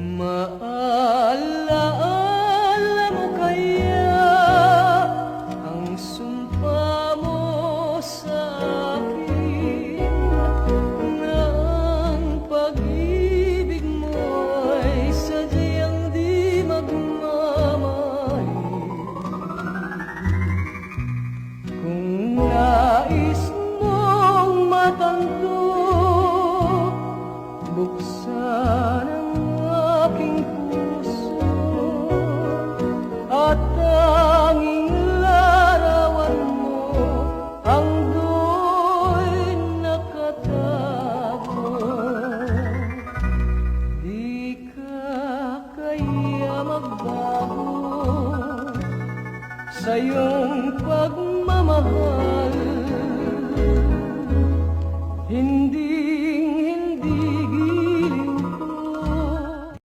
Maalaala mo kaya ang sumpa mo sa akin ang pag-ibig mo'y sadyang di magmamahal kung nais mong matanto Buksan sa iyong pagmamahal.